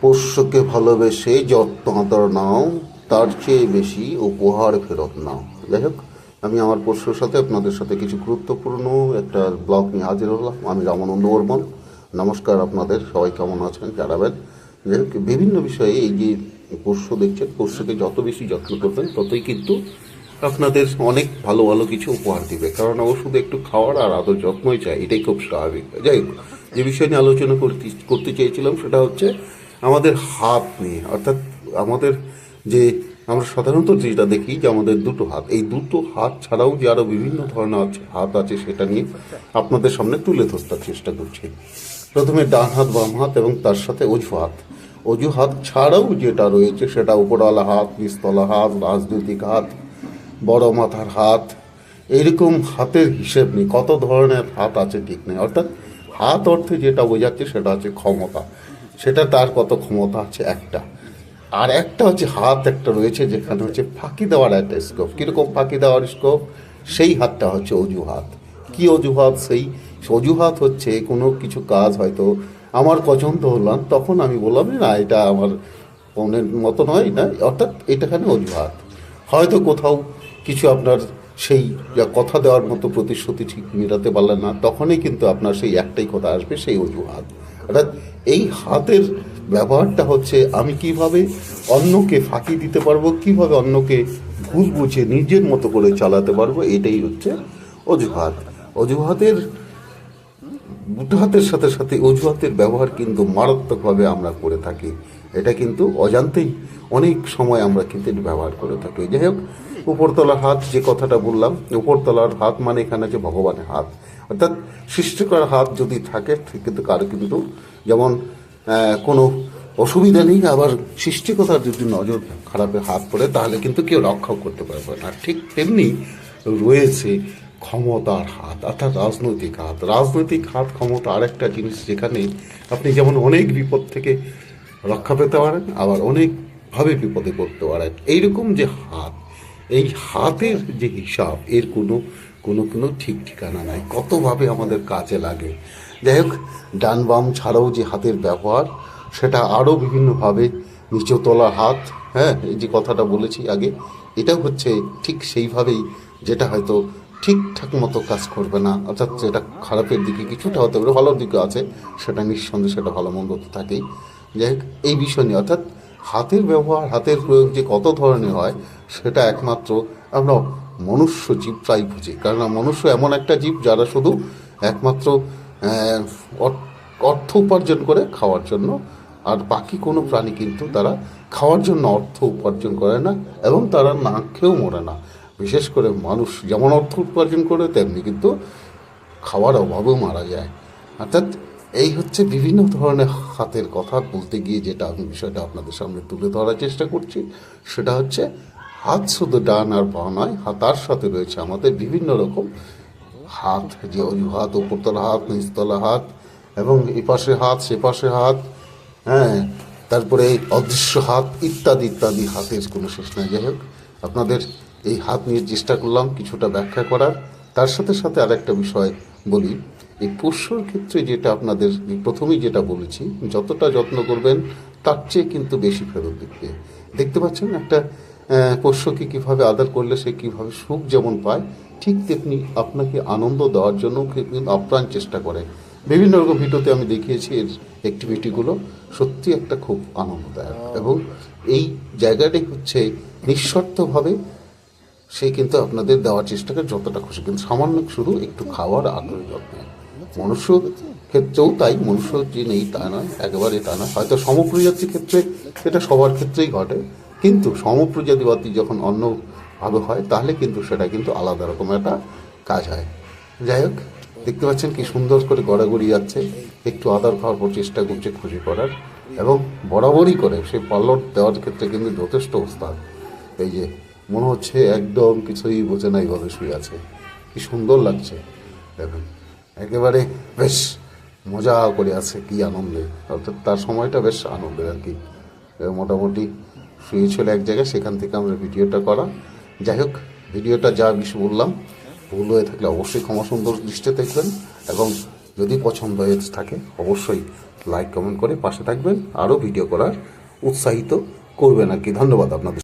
পোষ্যকে ভালোবেসে যত্ন আদর নাও, তার চেয়ে বেশি উপহার ফেরত নাও। যাই হোক, আমি আমার পোষ্যর সাথে আপনাদের সাথে কিছু গুরুত্বপূর্ণ একটা ব্লগ নিয়ে হাজির হলাম। আমি রামানন্দ বর্মন। নমস্কার আপনাদের, সবাই কেমন আছেন, জানাবেন। যাই হোক, বিভিন্ন বিষয়ে এই যে পোষ্য দেখছেন, পোষ্যকে যত বেশি যত্ন করবেন, ততই কিন্তু আপনাদের অনেক ভালো ভালো কিছু উপহার দিবে। কারণ ও শুধু একটু খাওয়ার আর আদর যত্নই চাই, এটাই খুব স্বাভাবিক। যাই হোক, যে বিষয় নিয়ে আলোচনা করতে করতে চেয়েছিলাম, সেটা হচ্ছে আমাদের হাত নিয়ে, অর্থাৎ আমাদের যে আমরা সাধারণত যেটা দেখি যে আমাদের দুটো হাত, এই দুটো হাত ছাড়াও যে আরও বিভিন্ন ধরনের আছে হাত আছে সেটা নিয়ে আপনাদের সামনে তুলে ধরতে চেষ্টা করছি। প্রথমে ডান হাত, বাম হাত এবং তার সাথে অজু হাত। অজু হাত ছাড়াও যেটা রয়েছে সেটা উপরওয়ালা হাত, নিচতলা হাত, রাজনৈতিক হাত, বড় মাথার হাত এইরকম হাতের হিসেব নেই, কত ধরনের হাত আছে ঠিক নেই। অর্থাৎ হাত অর্থে যেটা বোঝাচ্ছে সেটা হচ্ছে ক্ষমতা। সেটা তার কত ক্ষমতা আছে একটা। আর একটা হচ্ছে হাত একটা রয়েছে যেখানে হচ্ছে ফাঁকি দেওয়ার একটা স্কোপ কীরকম ফাঁকি দেওয়ার স্কোপ সেই হাতটা হচ্ছে অজুহাত। কি অজুহাত? সেই অজুহাত হচ্ছে কোনো কিছু কাজ হয়তো আমার পছন্দ হলাম তখন আমি বললাম না, এটা আমার মনের মতো নয়, না, অর্থাৎ এটাখানে অজুহাত। হয়তো কোথাও কিছু আপনার সেই কথা দেওয়ার মতো প্রতিশ্রুতি ঠিক মেটাতে পারলেন না, তখনই কিন্তু আপনার সেই একটাই কথা আসবে, সেই অজুহাত। অর্থাৎ এই হাতের ব্যবহারটা হচ্ছে, আমি কীভাবে অন্যকে ফাঁকি দিতে পারব, কীভাবে অন্যকে ভুল বুঝে নিজের মতো করে চালাতে পারব, এটাই হচ্ছে অজুহাত। অজুহাতের বুটহাতের সাথে সাথে অজুহাতের ব্যবহার কিন্তু মারাত্মকভাবে আমরা করে থাকি। এটা কিন্তু অজান্তেই অনেক সময় আমরা কিন্তু ব্যবহার করে থাকি। যাই হোক উপরতলার হাত যে কথাটা বললাম, উপরতলার হাত মানে এখানে আছে ভগবানের হাত। অর্থাৎ সৃষ্টিকর হাত যদি থাকে কিন্তু কারও কিন্তু যেমন কোনো অসুবিধা নেই, আবার সৃষ্টিকতার যদি নজর খারাপের হাত পড়ে, তাহলে কিন্তু কেউ রক্ষাও করতে পারবে না। ঠিক তেমনি রয়েছে ক্ষমতার হাত, অর্থাৎ রাজনৈতিক হাত। রাজনৈতিক হাত ক্ষমতা আরেকটা জিনিস যেখানে আপনি যেমন অনেক বিপদ থেকে রক্ষা পেতে পারেন, আবার অনেকভাবে বিপদে পড়তে পারেন। এইরকম যে হাত এই হাতের যে হিসাব, এর কোনো কোনো কোনো ঠিক ঠিকানা নাই। কতভাবে আমাদের কাজে লাগে। যাই হোক, ডান বাম ছাড়াও যে হাতের ব্যবহার, সেটা আরও বিভিন্নভাবে নিচু তোলা হাত হ্যাঁ এই যে কথাটা বলেছি আগে, এটাও হচ্ছে ঠিক সেইভাবেই যেটা হয়তো ঠিকঠাক মতো কাজ করবে না, অর্থাৎ যেটা খারাপের দিকে কিছুটা হতে পারে, ভালোর দিকে আছে, সেটা নিঃসন্দেহে সেটা ভালো মন্দ তো থাকেই। যাই হোক, এই বিষয় নিয়ে, অর্থাৎ হাতের ব্যবহার, হাতের প্রয়োগ যে কত ধরনের হয়, সেটা একমাত্র আমরা মনুষ্য জীব জীবটাই বুঝি। কারণ মনুষ্য এমন একটা জীব যারা শুধু একমাত্র অর্থ উপার্জন করে খাওয়ার জন্য, আর বাকি কোনো প্রাণী কিন্তু তারা খাওয়ার জন্য অর্থ উপার্জন করে না এবং তারা না খেয়েও মরে না। বিশেষ করে মানুষ যেমন অর্থ উপার্জন করে, তেমনি কিন্তু খাওয়ার অভাবেও মারা যায়। অর্থাৎ এই হচ্ছে বিভিন্ন ধরনের হাতের কথা বলতে গিয়ে যেটা আমি বিষয়টা আপনাদের সামনে তুলে ধরার চেষ্টা করছি। সেটা হচ্ছে, হাত শুধু ডান আর বা নয়, হাত তার সাথে রয়েছে আমাদের বিভিন্ন রকম হাত, যে অজুহাত, উপরতলা হাত, নিচতলা হাত, এবং এ পাশে হাত, সে পাশে হাত হ্যাঁ তারপরে এই অদৃশ্য হাত, ইত্যাদি ইত্যাদি হাতের কোনো শেষ নাই। যাই হোক, আপনাদের এই হাত নিয়ে চেষ্টা করলাম কিছুটা ব্যাখ্যা করার। তার সাথে সাথে আরেকটা বিষয় বলি। এই পোষ্যর ক্ষেত্রে যেটা আপনাদের প্রথমেই যেটা বলেছি যতটা যত্ন করবেন তার চেয়ে কিন্তু বেশি ফেরত দিবে দেখতে পাচ্ছেন একটা পোষ্যকে কীভাবে আদর করলে সে কীভাবে সুখ যেমন পায় ঠিক তেমনি আপনাকে আনন্দ দেওয়ার জন্য কিন্তু আপ্রাণ চেষ্টা করে। বিভিন্ন রকম ভিডিওতে আমি দেখিয়েছি এর অ্যাক্টিভিটিগুলো সত্যি একটা খুব আনন্দদায়ক। এবং এই জায়গাটাই হচ্ছে নিঃশর্তভাবে সে কিন্তু আপনাদের দেওয়ার চেষ্টা করে যতটা খুশি। কিন্তু সামান্য শুধু একটু খাওয়ার আগ্রহ যত্ন। মনুষ্য ক্ষেত্রেও তাই, মনুষ্য যে নেই তা নয়, একেবারে তা নয়। হয়তো সমপ্রজাতির ক্ষেত্রে এটা সবার ক্ষেত্রেই ঘটে, কিন্তু সমপ্রজাতিবাদী যখন অন্যভাবে হয়, তাহলে কিন্তু সেটা কিন্তু আলাদা রকম একটা কাজ হয়। যাই হোক, দেখতে পাচ্ছেন কি সুন্দর করে গড়াগড়ি যাচ্ছে, একটু আদার খাওয়ার পর চেষ্টা করছে খুশি করার, এবং বরাবরই করে সেই পাল্লট দেওয়ার ক্ষেত্রে কিন্তু যথেষ্ট ওস্তাদ এই যে, মনে হচ্ছে একদম কিছুই বোঝে নাই এইভাবে শুয়ে আছে। কি সুন্দর লাগছে, দেখুন। একেবারে বেশ মজা করে আছে, কি আনন্দে অর্থাৎ তার সময়টা বেশ আনন্দের আর কি। মোটামুটি শুয়েছিল এক জায়গায় সেখান থেকে আমরা ভিডিওটা করা। যাই হোক, ভিডিওটা যা কিছু বললাম, ভুল হয়ে থাকলে অবশ্যই ক্ষমা সুন্দর দৃষ্টি দেখবেন এবং যদি পছন্দ হয়ে থাকে, অবশ্যই লাইক কমেন্ট করে পাশে থাকবেন। আরও ভিডিও করার উৎসাহিত করবেন আর কি। ধন্যবাদ আপনাদের।